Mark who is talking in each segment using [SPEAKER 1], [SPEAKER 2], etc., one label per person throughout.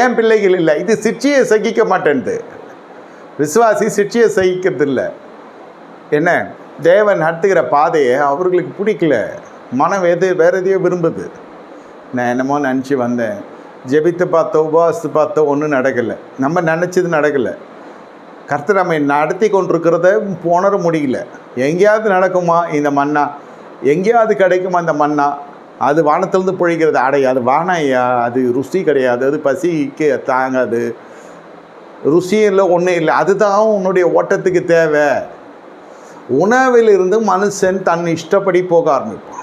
[SPEAKER 1] ஏன் பிள்ளைகள் இல்லை? இது சிற்சியை சகிக்க மாட்டேன்து விசுவாசி சிற்சியை சகிக்கிறது இல்லை என்ன? தேவன் நடத்துகிற பாதையை அவர்களுக்கு பிடிக்கல. மனம் எது வேற எதையோ விரும்புது. நான் என்னமோ நினச்சி வந்தேன். ஜெபித்து பார்த்தோம் உபவாசித்து பார்த்தோம் ஒன்றும் நடக்கலை. நம்ம நினச்சது நடக்கலை. கர்த்தர் நம்மை நடத்தி கொண்டிருக்கிறத உணர முடியல. எங்கேயாவது நடக்குமா இந்த மண்ணா எங்கேயாவது கிடைக்குமா இந்த மண்ணா அது வானத்திலிருந்து பொழிகிறது அடை அது வானையா? அது ருசி கிடையாது. அது பசிக்கு தாங்காது. ருசியும் இல்லை ஒன்றும் இல்லை. அதுதான் உன்னுடைய ஓட்டத்துக்கு தேவை. உணவிலிருந்து மனுஷன் தன் இஷ்டப்படி போக ஆரம்பிப்பான்.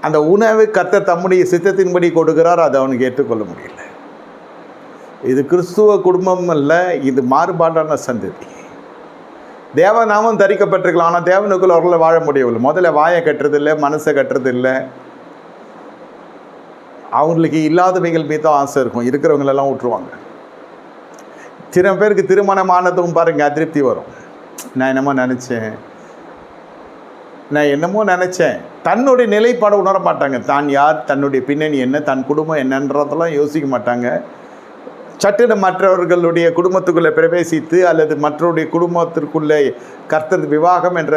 [SPEAKER 1] அந்த உணவு கத்த தம்முடைய சித்தத்தின்படி கொடுக்கிறார். அதை அவனுக்கு ஏற்றுக்கொள்ள முடியல. இது கிறிஸ்துவ குடும்பம் அல்ல. இது மாறுபாடான சந்ததி. தேவநாமம் தரிக்கப்பட்டிருக்கலாம் ஆனால் தேவனுக்குள்ள அவர்களை வாழ முடியவில்லை. முதல்ல வாயை கட்டுறதில்லை மனசை கட்டுறதில்லை. அவங்களுக்கு இல்லாதவைகள் மீது தான் ஆசை இருக்கும். இருக்கிறவங்களெல்லாம் விட்டுருவாங்க. சில பேருக்கு திருமணம் ஆனதும் பாருங்கள் அதிருப்தி வரும். நான் என்னமோ நினச்சேன். நான் என்னமோ நினச்சேன். தன்னுடைய நிலைப்பாடு உணர மாட்டாங்க தான் யார் தன்னுடைய பின்னணி என்ன தன் குடும்பம் என்னன்றதெல்லாம் யோசிக்க மாட்டாங்க. சட்டென மற்றவர்களுடைய குடும்பத்துக்குள்ளே பிரவேசித்து அல்லது மற்றவருடைய குடும்பத்திற்குள்ளே கர்த்தர் விவாகம் என்ற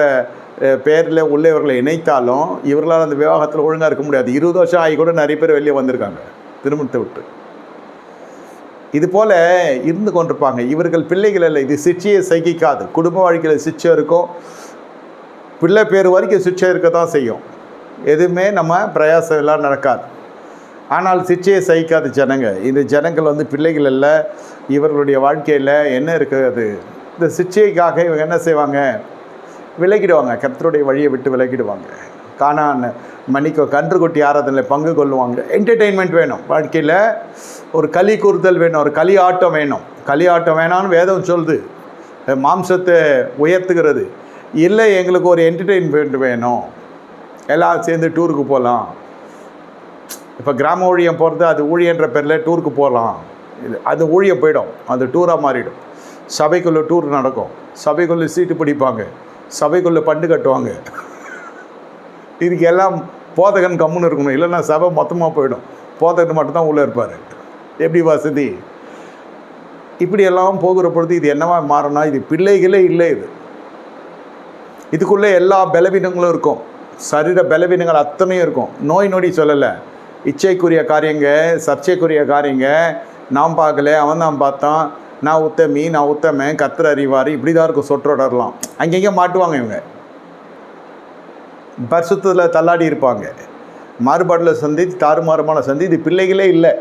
[SPEAKER 1] பெயரில் உள்ளவர்களை இணைத்தாலும் இவர்களால் அந்த விவாகத்தில் ஒழுங்காக இருக்க முடியாது. இருபது வருஷம் ஆகி கூட நிறைய பேர் வெளியே வந்திருக்காங்க. திருமணத்தை விட்டு. இது போல் இருந்து கொண்டிருப்பாங்க. இவர்கள் பிள்ளைகள் இல்லை இது சிற்சியை சகிக்காது. குடும்ப வாழ்க்கையில் சிச்சை இருக்கும். பிள்ளை பேர் வரைக்கும் சிச்சை இருக்க தான் செய்யும். எதுவுமே நம்ம பிரயாசம் எல்லாம் நடக்காது. ஆனால் சிச்சையை சகிக்காத ஜனங்க. இந்த ஜனங்கள் வந்து பிள்ளைகள் இல்லை இவர்களுடைய வாழ்க்கையில் என்ன இருக்குது இந்த சிச்சைக்காக இவங்க என்ன செய்வாங்க? விலகிடுவாங்க. கத்தருடைய வழியை விட்டு விலகிடுவாங்க. காணான் மணிக்கோ கன்றுக்குட்டி ஆராதனையில் பங்கு கொள்ளுவாங்க. என்டர்டெயின்மெண்ட் வேணும். வாழ்க்கையில் ஒரு களி கூறுதல் வேணும் ஒரு களி ஆட்டம் வேணும். களி ஆட்டம் வேணான்னு வேதம் சொல்லுது. மாம்சத்தை உயர்த்துகிறது. இல்லை எங்களுக்கு ஒரு என்டர்டெயின்மெண்ட் வேணும். எல்லாம் சேர்ந்து டூருக்கு போகலாம் இப்போ கிராம ஊழியம் போகிறது அது ஊழியன்ற பேரில் டூருக்கு போகலாம். இது அது ஊழியம் போயிடும். அது டூராக மாறிடும். சபைக்குள்ளே டூர் நடக்கும். சபைக்குள்ளே சீட்டு பிடிப்பாங்க. சபைக்குள்ளே பண்டு கட்டுவாங்க. இதுக்கு எல்லாம் போதகன் கம்முன்னு இருக்கணும். இல்லைன்னா சபை மொத்தமாக போயிடும். போதகன் மட்டும்தான் உள்ளே இருப்பார். எப்படி வசதி? இப்படியெல்லாம் போகிற பொழுது இது என்னவா மாறினா இது பிள்ளைகளே இல்லை இது. இதுக்குள்ளே எல்லா பலவீனங்களும் இருக்கும். சரீர பலவீனங்கள் அத்தனையும் இருக்கும். நோய் நொடி சொல்லலை. இச்சைக்குரிய காரியங்க சர்ச்சைக்குரிய காரியங்க. நான் பார்க்கல அவன் தான் பார்த்தான். நான் உத்தமி நான் உத்தமன் கத்திர அறிவார் இப்படி தான் இருக்கும் சொற்றொடரலாம். அங்கங்கே மாட்டுவாங்க இவங்க. பரிசுத்தில் தள்ளாடி இருப்பாங்க. மாறுபாடில் சந்தி தாறுமாறுமான சந்தி இது பிள்ளைகளே இல்லை.